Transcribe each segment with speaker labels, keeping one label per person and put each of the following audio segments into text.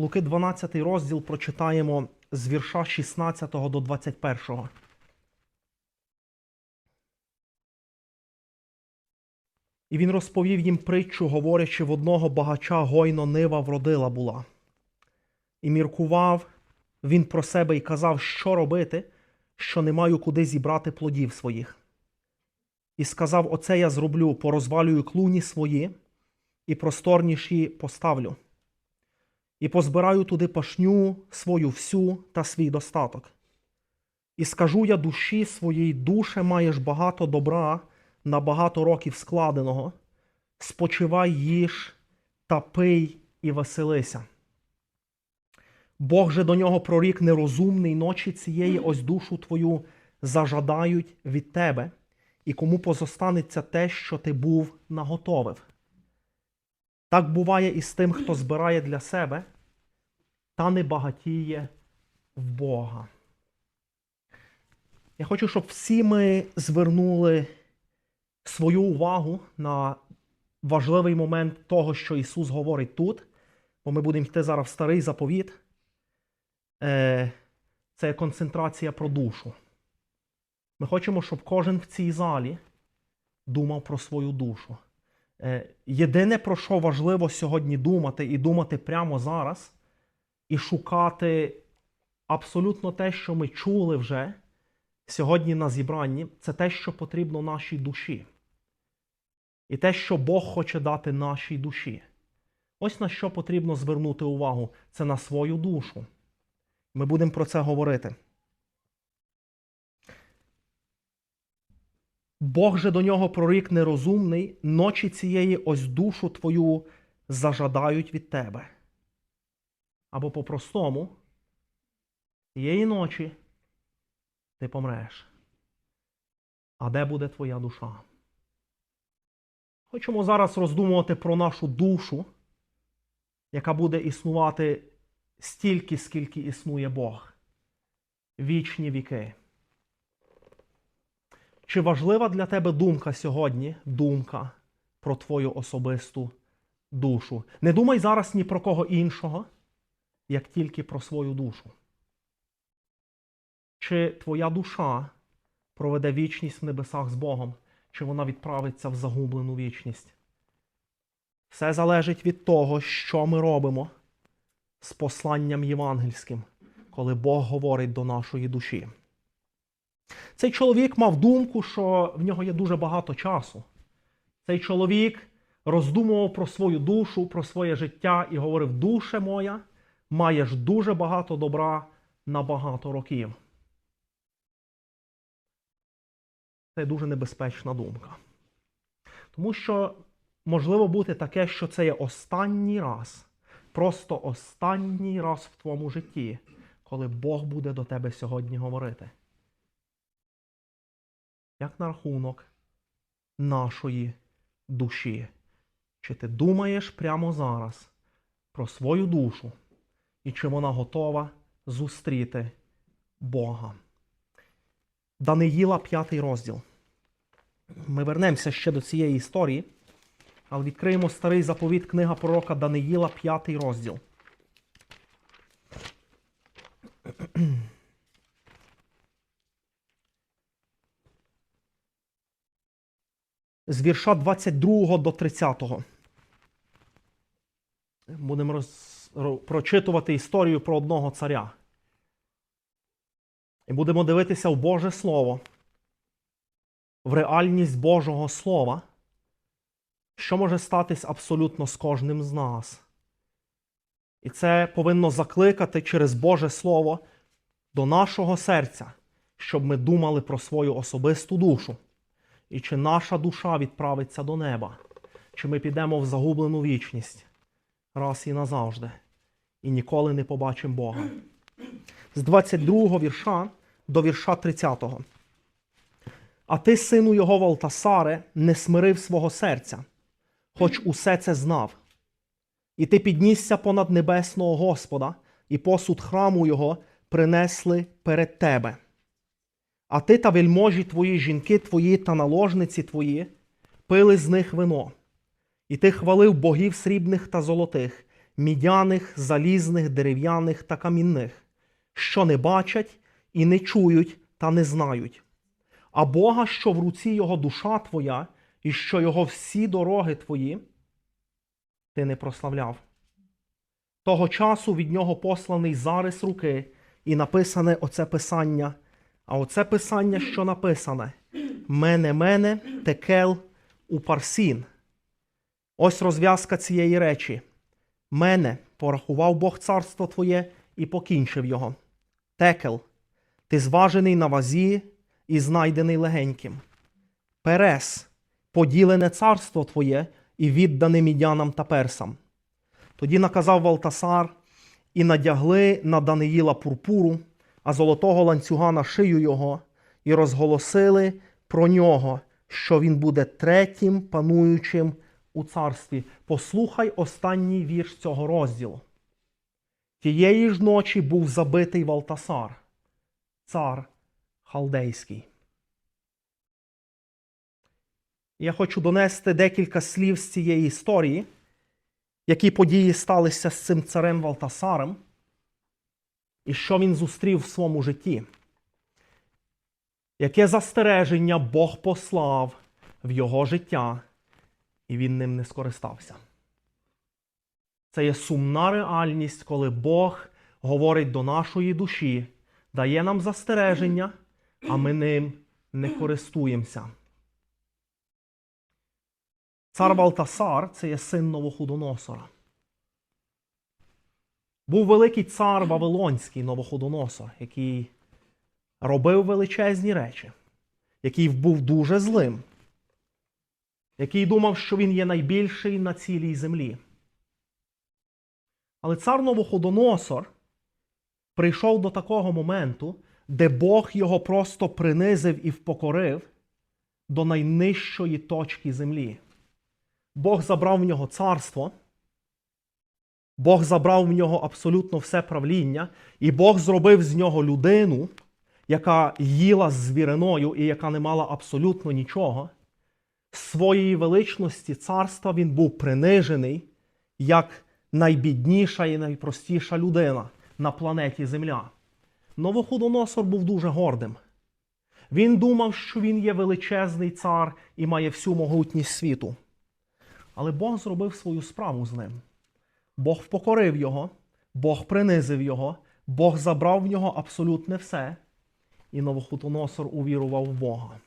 Speaker 1: Луки 12 розділ прочитаємо з вірша 16 до 21. І він розповів їм притчу, говорячи, в одного багача гойно нива вродила була. І міркував він про себе і казав, що робити, що не маю куди зібрати плодів своїх. І сказав: Оце я зроблю, порозвалюю клуні свої, і просторніші поставлю, і позбираю туди пашню свою всю та свій достаток. І скажу я душі своїй, душе маєш багато добра на багато років складеного, спочивай їж та пий і веселися. Бог же до нього прорік нерозумний ночі цієї ось душу твою зажадають від тебе, і кому позостанеться те, що ти був наготовив. Так буває і з тим, хто збирає для себе, та не багатіє в Бога. Я хочу, щоб всі ми звернули свою увагу на важливий момент того, що Ісус говорить тут, бо ми будемо йти зараз в старий заповіт. Е, Це концентрація про душу. Ми хочемо, щоб кожен в цій залі думав про свою душу. Е, Єдине, про що важливо сьогодні думати, і думати прямо зараз, і шукати абсолютно те, що ми чули вже сьогодні на зібранні, це те, що потрібно нашій душі. І те, що Бог хоче дати нашій душі. Ось на що потрібно звернути увагу це на свою душу. Ми будемо про це говорити. Бог же до нього прорік нерозумний, ночі цієї ось душу твою зажадають від тебе. Або по-простому, цієї ночі ти помреш. А де буде твоя душа? Хочемо зараз роздумувати про нашу душу, яка буде існувати стільки, скільки існує Бог. Вічні віки. Чи важлива для тебе думка сьогодні, думка про твою особисту душу? Не думай зараз ні про кого іншого, як тільки про свою душу. Чи твоя душа проведе вічність в небесах з Богом, чи вона відправиться в загублену вічність? Все залежить від того, що ми робимо з посланням євангельським, коли Бог говорить до нашої душі. Цей чоловік мав думку, що в нього є дуже багато часу. Цей чоловік роздумував про свою душу, про своє життя і говорив: душе моя, маєш дуже багато добра на багато років. Це дуже небезпечна думка. Тому що можливо бути таке, що це є останній раз, просто останній раз в твоєму житті, коли Бог буде до тебе сьогодні говорити. Як на рахунок нашої душі. Чи ти думаєш прямо зараз про свою душу, і чи вона готова зустріти Бога? Даниїла, п'ятий розділ. Ми вернемося ще до цієї історії, але відкриємо старий заповіт книга пророка Даниїла, п'ятий розділ. З вірша 22 до 30. Будемо роз... прочитувати історію про одного царя. І будемо дивитися в Боже Слово, в реальність Божого Слова, що може статись абсолютно з кожним з нас. І це повинно закликати через Боже Слово до нашого серця, щоб ми думали про свою особисту душу. І чи наша душа відправиться до неба, чи ми підемо в загублену вічність раз і назавжди, і ніколи не побачимо Бога. З 22 вірша до вірша 30. -го. А ти, сину його Валтасаре, не смирив свого серця, хоч усе це знав. І ти піднісся понад небесного Господа, і посуд храму його принесли перед тебе. А ти та вельможі твої, жінки твої та наложниці твої пили з них вино. І ти хвалив богів срібних та золотих, мідяних, залізних, дерев'яних та камінних, що не бачать і не чують та не знають. А Бога, що в руці його душа твоя, і що його всі дороги твої, ти не прославляв. Того часу від нього посланий зарис руки, і написане оце писання. А оце писання, що написане: Мене, мене, текел у парсін. Ось розв'язка цієї речі. Мене порахував Бог царство твоє і покінчив його. Текел, ти зважений на вазі і знайдений легеньким. Перес, поділене царство твоє і віддане мідянам та персам. Тоді наказав Валтасар, і надягли на Даниїла пурпуру, а золотого ланцюга на шию його, і розголосили про нього, що він буде третім пануючим у царстві. Послухай останній вірш цього розділу. Тієї ж ночі був забитий Валтасар, цар халдейський. Я хочу донести декілька слів з цієї історії, які події сталися з цим царем Валтасарем, і що він зустрів в своєму житті. Яке застереження Бог послав в його життя, і він ним не скористався. Це є сумна реальність, коли Бог говорить до нашої душі, дає нам застереження, а ми ним не користуємося. Цар Валтасар це є син Новоходоносора. Був великий цар Вавилонський Новоходоносор, який робив величезні речі, який був дуже злим, який думав, що він є найбільший на цілій землі. Але цар Новоходоносор прийшов до такого моменту, де Бог його просто принизив і впокорив до найнижчої точки землі. Бог забрав в нього царство, Бог забрав в нього абсолютно все правління, і Бог зробив з нього людину, яка їла з звіриною і яка не мала абсолютно нічого. Своєї величності царства він був принижений як найбідніша і найпростіша людина на планеті Земля. Новоходоносор був дуже гордим. Він думав, що він є величезний цар і має всю могутність світу. Але Бог зробив свою справу з ним. Бог впокорив його, Бог принизив його, Бог забрав в нього абсолютне все, і Новоходоносор увірував в Бога.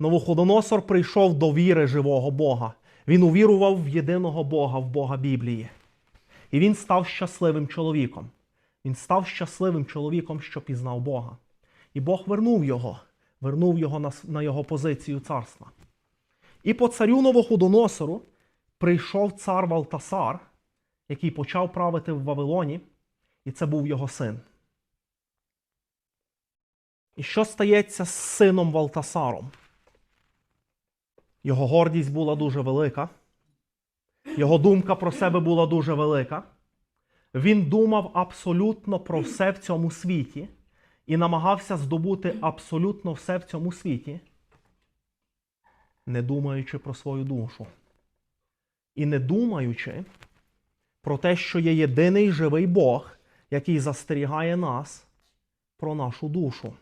Speaker 1: Новоходоносор прийшов до віри живого Бога. Він увірував в єдиного Бога, в Бога Біблії. І він став щасливим чоловіком. Він став щасливим чоловіком, що пізнав Бога. І Бог вернув його, вернув його на, на його позицію царства. І по царю Новоходоносору прийшов цар Валтасар, який почав правити в Вавилоні, і це був його син. І що стається з сином Валтасаром? Його гордість була дуже велика, його думка про себе була дуже велика. Він думав абсолютно про все в цьому світі і намагався здобути абсолютно все в цьому світі, не думаючи про свою душу. І не думаючи про те, що є єдиний живий Бог, який застерігає нас про нашу душу.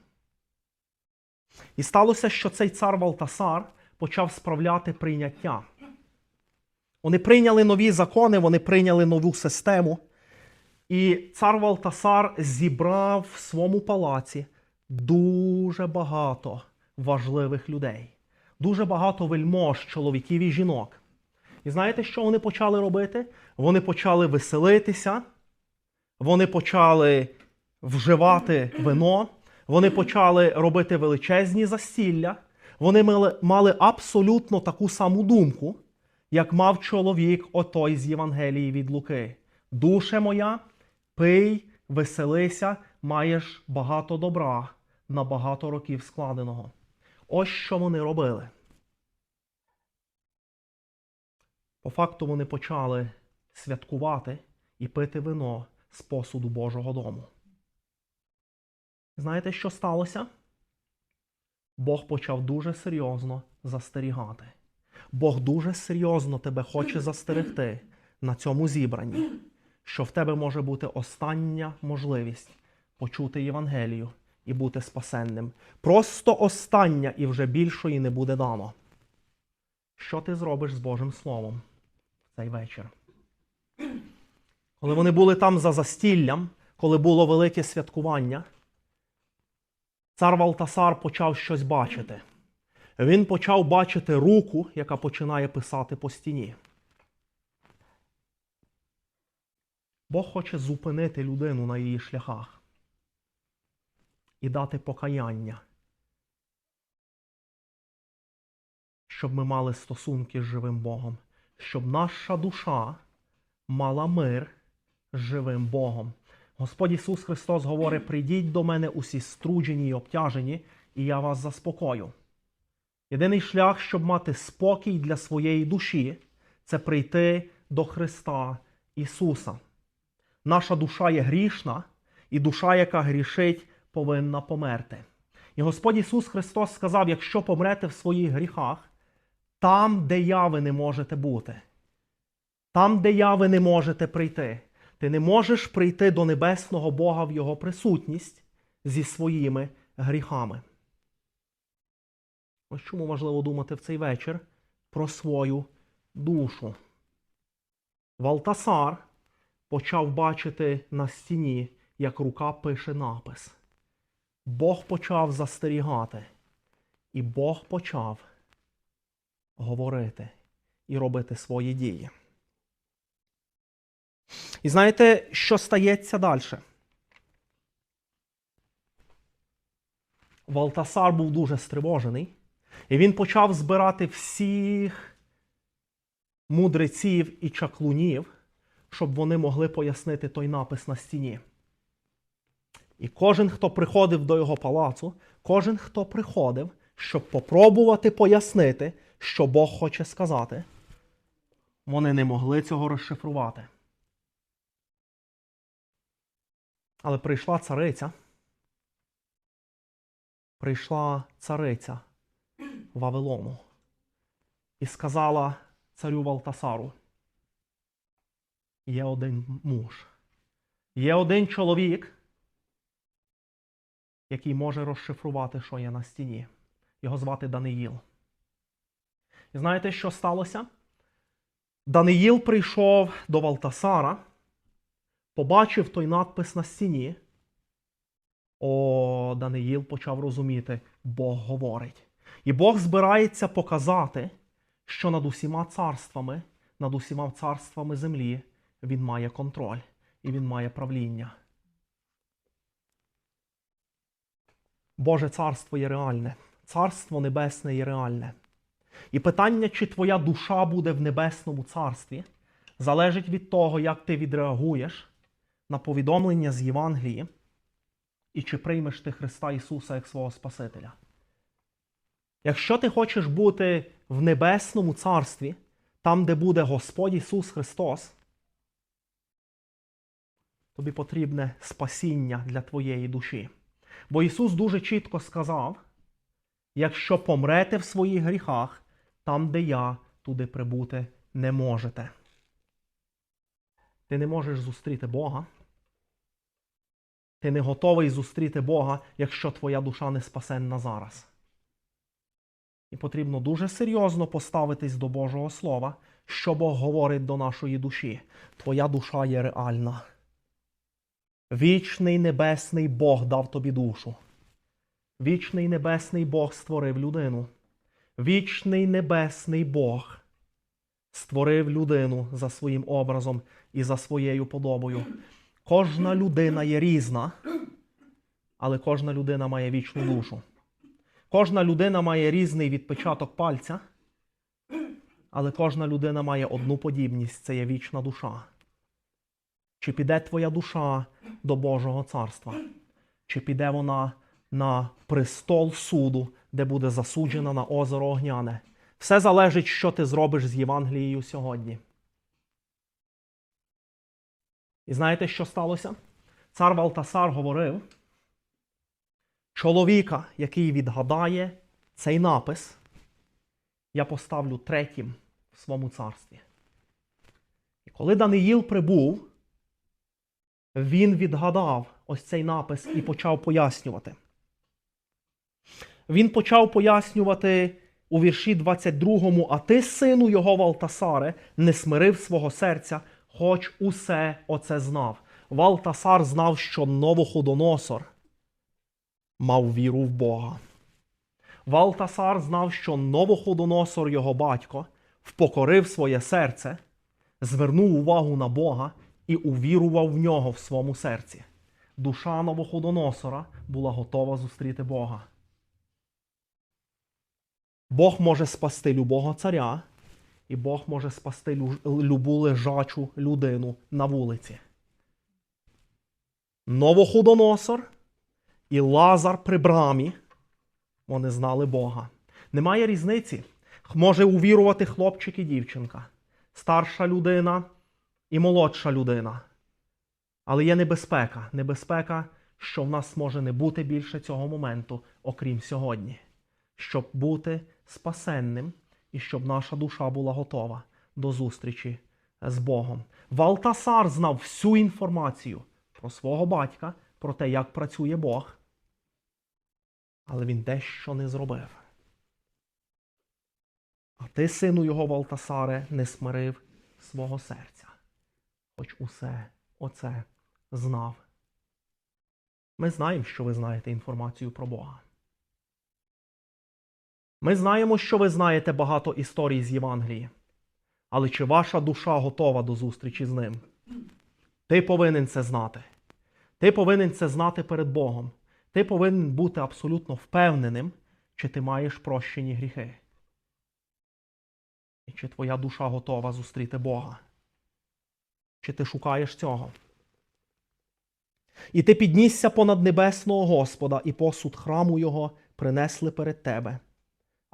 Speaker 1: І сталося, що цей цар Валтасар почав справляти прийняття. Вони прийняли нові закони, вони прийняли нову систему. І цар Валтасар зібрав в своєму палаці дуже багато важливих людей, дуже багато вельмож, чоловіків і жінок. І знаєте, що вони почали робити? Вони почали веселитися, вони почали вживати вино, вони почали робити величезні застілля, вони мали, мали абсолютно таку саму думку, як мав чоловік отой з Євангелії від Луки. Душе моя, пий, веселися, маєш багато добра на багато років складеного. Ось що вони робили. По факту вони почали святкувати і пити вино з посуду Божого дому. Знаєте, що сталося? Бог почав дуже серйозно застерігати. Бог дуже серйозно тебе хоче застерегти, на цьому зібранні, що в тебе може бути остання можливість почути Євангелію і бути спасенним. Просто остання і вже більшої не буде дано. Що ти зробиш з Божим Словом цей вечір? Коли вони були там за застіллям, коли було велике святкування, цар Валтасар почав щось бачити. Він почав бачити руку, яка починає писати по стіні. Бог хоче зупинити людину на її шляхах і дати покаяння, щоб ми мали стосунки з живим Богом, щоб наша душа мала мир живим Богом. Господь Ісус Христос говорить: прийдіть до мене усі струджені й обтяжені, і я вас заспокою. Єдиний шлях, щоб мати спокій для своєї душі, це прийти до Христа Ісуса. Наша душа є грішна, і душа, яка грішить, повинна померти. І Господь Ісус Христос сказав: якщо помрете в своїх гріхах, там, де я ви не можете бути, там, де я ви не можете прийти. Ти не можеш прийти до небесного Бога в Його присутність зі своїми гріхами. Ось чому важливо думати в цей вечір про свою душу. Валтасар почав бачити на стіні, як рука пише напис. Бог почав застерігати, і Бог почав говорити і робити свої дії. І знаєте, що стається далі? Валтасар був дуже стривожений, і він почав збирати всіх мудреців і чаклунів, щоб вони могли пояснити той напис на стіні. І кожен, хто приходив до його палацу, кожен, хто приходив, щоб попробувати пояснити, що Бог хоче сказати, вони не могли цього розшифрувати. Але прийшла цариця. Прийшла цариця Вавилону і сказала царю Валтасару: є один муж, є один чоловік, який може розшифрувати, що є на стіні. Його звати Даниїл. І знаєте, що сталося? Даниїл прийшов до Валтасара побачив той надпис на стіні, о, Даниїл почав розуміти, Бог говорить. І Бог збирається показати, що над усіма царствами, над усіма царствами землі він має контроль і він має правління. Боже царство є реальне, царство небесне є реальне. І питання, чи твоя душа буде в небесному царстві, залежить від того, як ти відреагуєш на повідомлення з Євангелії і чи приймеш ти Христа Ісуса як свого Спасителя. Якщо ти хочеш бути в небесному царстві, там, де буде Господь Ісус Христос, тобі потрібне спасіння для твоєї душі. Бо Ісус дуже чітко сказав: якщо помрете в своїх гріхах, там, де я, туди прибути не можете. Ти не можеш зустріти Бога. Ти не готовий зустріти Бога, якщо твоя душа не спасенна зараз. І потрібно дуже серйозно поставитись до Божого Слова, що Бог говорить до нашої душі. Твоя душа є реальна. Вічний небесний Бог дав тобі душу. Вічний небесний Бог створив людину. Вічний небесний Бог створив людину за своїм образом і за своєю подобою. Кожна людина є різна, але кожна людина має вічну душу. Кожна людина має різний відпечаток пальця, але кожна людина має одну подібність це є вічна душа. Чи піде твоя душа до Божого царства? Чи піде вона на престол суду, де буде засуджена на озеро Огняне? Все залежить, що ти зробиш з Євангелією сьогодні. І знаєте, що сталося? Цар Валтасар говорив, чоловіка, який відгадає цей напис, я поставлю третім в своєму царстві. І Коли Даниїл прибув, він відгадав ось цей напис і почав пояснювати. Він почав пояснювати у вірші 22, а ти, сину його Валтасаре, не смирив свого серця, хоч усе оце знав. Валтасар знав, що Новоходоносор мав віру в Бога. Валтасар знав, що Новоходоносор, його батько, впокорив своє серце, звернув увагу на Бога і увірував в нього в своєму серці. Душа Новоходоносора була готова зустріти Бога. Бог може спасти любого царя, і Бог може спасти любу лежачу людину на вулиці. Новоходоносор і Лазар при брамі вони знали Бога. Немає різниці. Може увірувати хлопчик і дівчинка, старша людина і молодша людина. Але є небезпека. Небезпека, що в нас може не бути більше цього моменту, окрім сьогодні. Щоб бути спасенним і щоб наша душа була готова до зустрічі з Богом. Валтасар знав всю інформацію про свого батька, про те, як працює Бог. Але він дещо не зробив. А ти, сину його Валтасаре, не смирив свого серця, хоч усе оце знав. Ми знаємо, що ви знаєте інформацію про Бога. Ми знаємо, що ви знаєте багато історій з Євангелії. Але чи ваша душа готова до зустрічі з ним? Ти повинен це знати. Ти повинен це знати перед Богом. Ти повинен бути абсолютно впевненим, чи ти маєш прощені гріхи. І чи твоя душа готова зустріти Бога? Чи ти шукаєш цього? І ти піднісся понад небесного Господа, і посуд храму Його принесли перед тебе.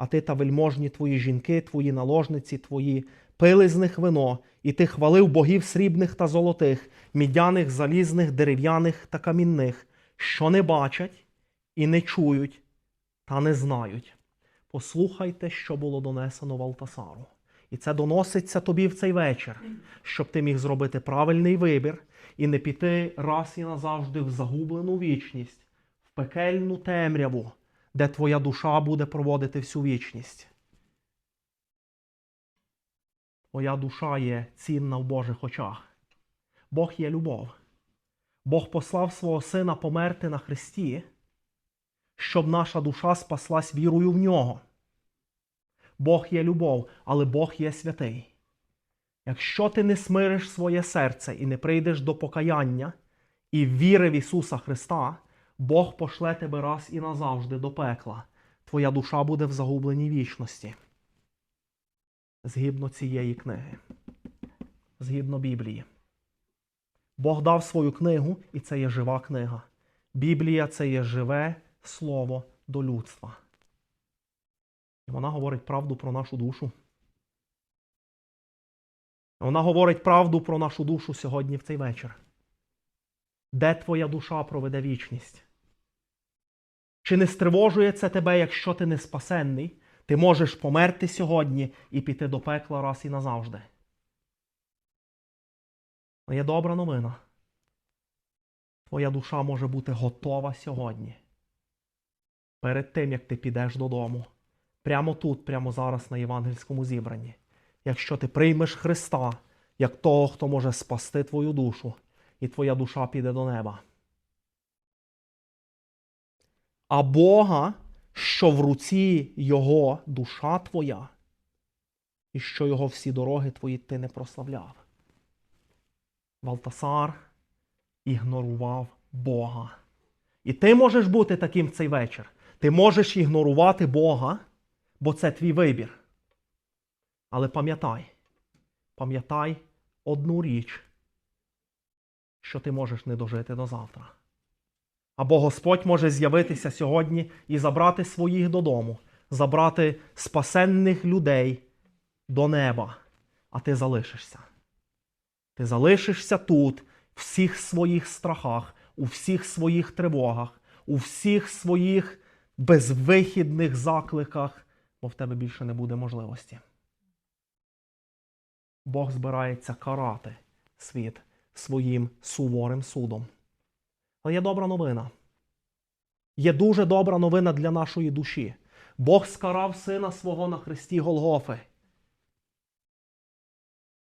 Speaker 1: А ти та вельможні твої жінки, твої наложниці, твої пили з них вино, і ти хвалив богів срібних та золотих, мідяних, залізних, дерев'яних та камінних, що не бачать і не чують, та не знають. Послухайте, що було донесено Валтасару. І це доноситься тобі в цей вечір, щоб ти міг зробити правильний вибір і не піти раз і назавжди в загублену вічність, в пекельну темряву, де твоя душа буде проводити всю вічність. Твоя душа є цінна в Божих очах. Бог є любов. Бог послав свого сина померти на Христі, щоб наша душа спаслась вірою в нього. Бог є любов, але Бог є святий. Якщо ти не смириш своє серце і не прийдеш до покаяння і віри в Ісуса Христа, Бог пошле тебе раз і назавжди до пекла. Твоя душа буде в загубленій вічності. Згідно цієї книги, згідно Біблії. Бог дав свою книгу, і це є жива книга. Біблія це є живе слово до людства. І вона говорить правду про нашу душу. Вона говорить правду про нашу душу сьогодні в цей вечір. Де твоя душа проведе вічність? Чи не стривожує це тебе, якщо ти не спасенний? Ти можеш померти сьогодні і піти до пекла раз і назавжди. Але є добра новина. Твоя душа може бути готова сьогодні. Перед тим, як ти підеш додому. Прямо тут, прямо зараз на євангельському зібранні. Якщо ти приймеш Христа як того, хто може спасти твою душу, і твоя душа піде до неба. А Бога, що в руці Його душа твоя, і що Його всі дороги твої ти не прославляв. Валтасар ігнорував Бога. І ти можеш бути таким в цей вечір. Ти можеш ігнорувати Бога, бо це твій вибір. Але пам'ятай, пам'ятай одну річ, що ти можеш не дожити до завтра. Або Господь може з'явитися сьогодні і забрати своїх додому, забрати спасенних людей до неба, а ти залишишся. Ти залишишся тут, в всіх своїх страхах, у всіх своїх тривогах, у всіх своїх безвихідних закликах, бо в тебе більше не буде можливості. Бог збирається карати світ своїм суворим судом. Але є добра новина. Є дуже добра новина для нашої душі. Бог скарав сина свого на хресті Голгофи,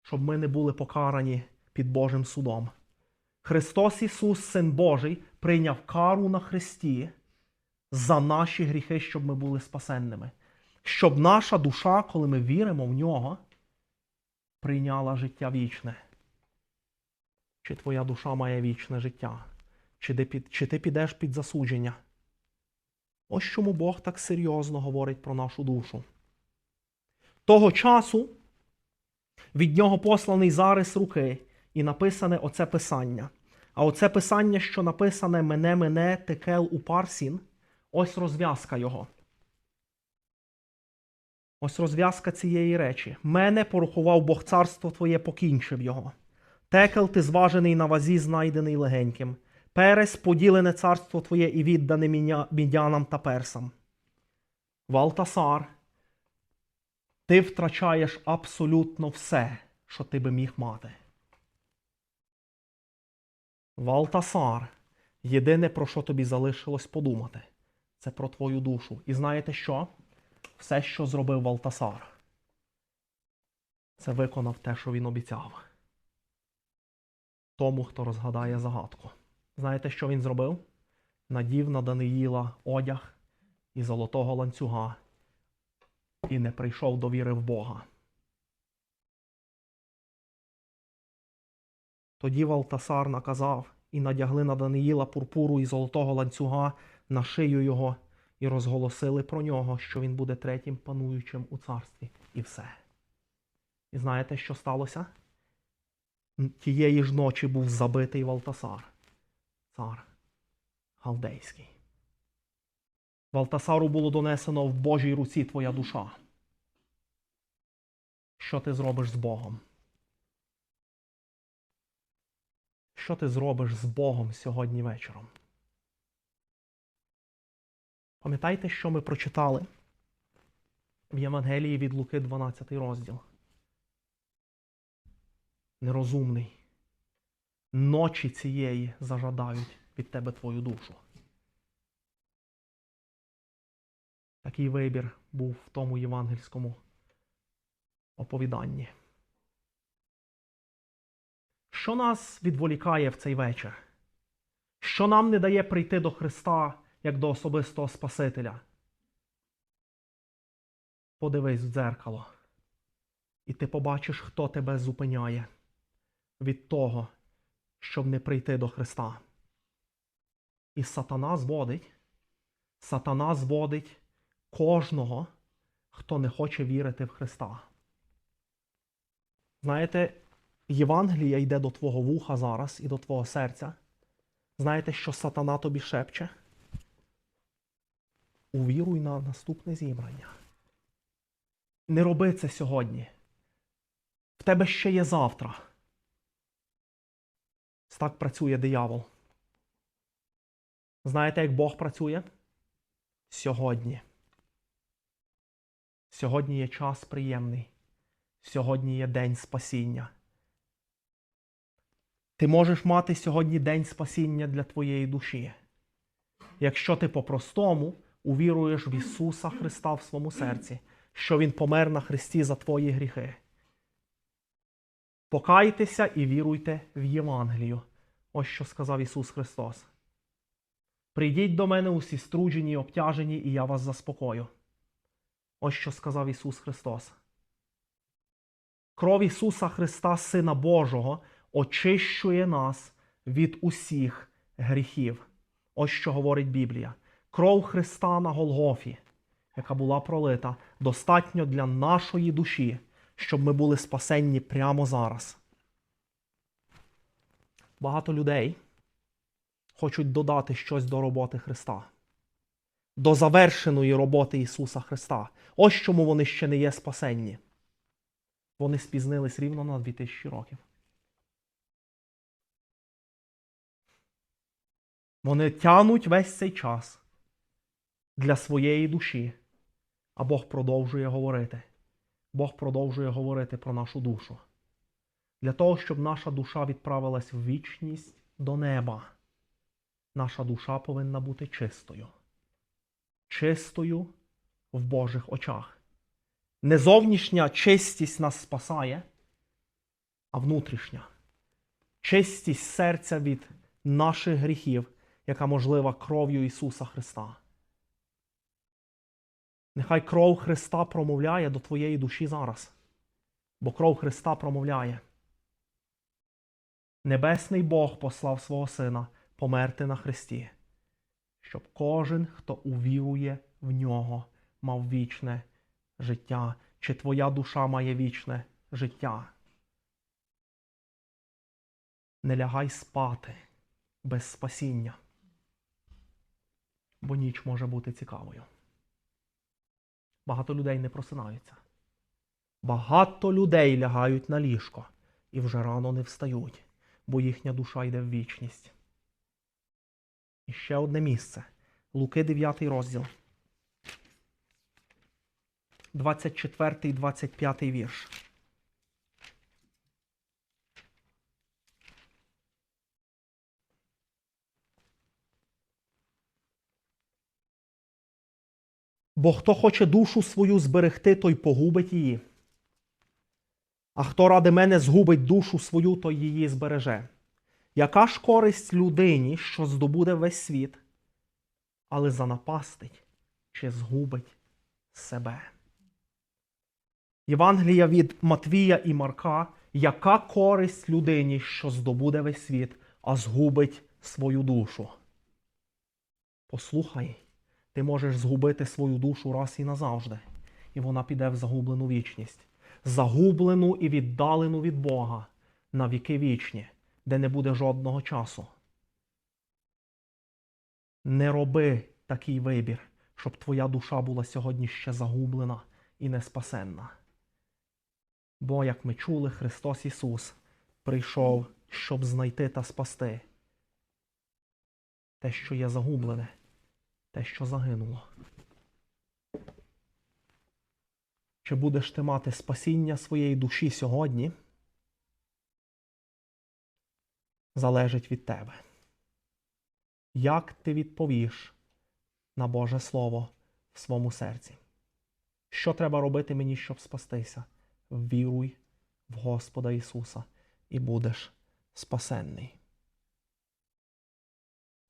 Speaker 1: щоб ми не були покарані під Божим судом. Христос Ісус, Син Божий, прийняв кару на хресті за наші гріхи, щоб ми були спасенними. Щоб наша душа, коли ми віримо в нього, прийняла життя вічне. Чи твоя душа має вічне життя? Чи ти, під, чи ти підеш під засудження? Ось чому Бог так серйозно говорить про нашу душу. Того часу від нього посланий зарис руки і написане оце писання. А оце писання, що написане мене, мене, текел у парсін, ось розв'язка його. Ось розв'язка цієї речі. Мене порахував Бог царство твоє, покінчив його. Текел ти зважений на вазі, знайдений легеньким. Перес поділене царство твоє і віддане мідянам та персам. Валтасар, ти втрачаєш абсолютно все, що ти би міг мати. Валтасар, єдине, про що тобі залишилось подумати, це про твою душу. І знаєте що? Все, що зробив Валтасар, це виконав те, що він обіцяв. Тому, хто розгадає загадку. Знаєте, що він зробив? Надів на Даниїла одяг і золотого ланцюга і не прийшов до віри в Бога. Тоді Валтасар наказав і надягли на Даниїла пурпуру і золотого ланцюга на шию його і розголосили про нього, що він буде третім пануючим у царстві. І все. І знаєте, що сталося? Тієї ж ночі був забитий Валтасар, цар Галдейський. Валтасару було донесено в Божій руці твоя душа. Що ти зробиш з Богом? Що ти зробиш з Богом сьогодні вечором? Пам'ятаєте, що ми прочитали в Євангелії від Луки 12 розділ? Нерозумний. Ночі цієї зажадають від тебе твою душу. Такий вибір був в тому євангельському оповіданні. Що нас відволікає в цей вечір? Що нам не дає прийти до Христа як до особистого Спасителя? Подивись в дзеркало, і ти побачиш, хто тебе зупиняє від того, щоб не прийти до Христа. І сатана зводить, сатана зводить кожного, хто не хоче вірити в Христа. Знаєте, Євангелія йде до твого вуха зараз і до твого серця. Знаєте, що сатана тобі шепче? Увіруй на наступне зібрання. Не роби це сьогодні. В тебе ще є завтра. Так працює диявол. Знаєте, як Бог працює? Сьогодні. Сьогодні є час приємний. Сьогодні є день спасіння. Ти можеш мати сьогодні день спасіння для твоєї душі. Якщо ти по-простому увіруєш в Ісуса Христа в своєму серці, що Він помер на Христі за твої гріхи. Покайтеся і віруйте в Євангелію. Ось що сказав Ісус Христос. Прийдіть до мене усі струджені і обтяжені, і я вас заспокою. Ось що сказав Ісус Христос. Кров Ісуса Христа, Сина Божого, очищує нас від усіх гріхів. Ось що говорить Біблія. Кров Христа на Голгофі, яка була пролита, достатньо для нашої душі, щоб ми були спасенні прямо зараз. Багато людей хочуть додати щось до роботи Христа, до завершеної роботи Ісуса Христа. Ось чому вони ще не є спасенні. Вони спізнились рівно на 2000 років. Вони тянуть весь цей час для своєї душі, а Бог продовжує говорити. Бог продовжує говорити про нашу душу. Для того, щоб наша душа відправилась в вічність до неба, наша душа повинна бути чистою. Чистою в Божих очах. Не зовнішня чистість нас спасає, а внутрішня. Чистість серця від наших гріхів, яка можлива кров'ю Ісуса Христа. Нехай кров Христа промовляє до твоєї душі зараз, бо кров Христа промовляє. Небесний Бог послав свого Сина померти на Христі, щоб кожен, хто увірує в нього, мав вічне життя, чи твоя душа має вічне життя. Не лягай спати без спасіння, бо ніч може бути цікавою. Багато людей не просинаються. Багато людей лягають на ліжко і вже рано не встають, бо їхня душа йде в вічність. І ще одне місце. Луки 9 розділ. 24 і 25 вірш. Бо хто хоче душу свою зберегти, той погубить її. А хто ради мене згубить душу свою, той її збереже. Яка ж користь людині, що здобуде весь світ, але занапастить чи згубить себе? Євангелія від Матвія і Марка. Яка користь людині, що здобуде весь світ, а згубить свою душу? Послухай, ти можеш згубити свою душу раз і назавжди, і вона піде в загублену вічність, загублену і віддалену від Бога на віки вічні, де не буде жодного часу. Не роби такий вибір, щоб твоя душа була сьогодні ще загублена і неспасенна. Бо, як ми чули, Христос Ісус прийшов, щоб знайти та спасти те, що є загублене, те, що загинуло. Чи будеш ти мати спасіння своєї душі сьогодні? Залежить від тебе. Як ти відповіш на Боже Слово в своєму серці? Що треба робити мені, щоб спастися? Віруй в Господа Ісуса і будеш спасенний.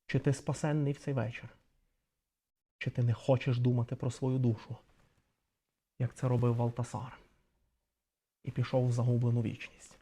Speaker 1: Чи ти спасенний в цей вечір? Чи ти не хочеш думати про свою душу, як це робив Валтасар, і пішов в загублену вічність?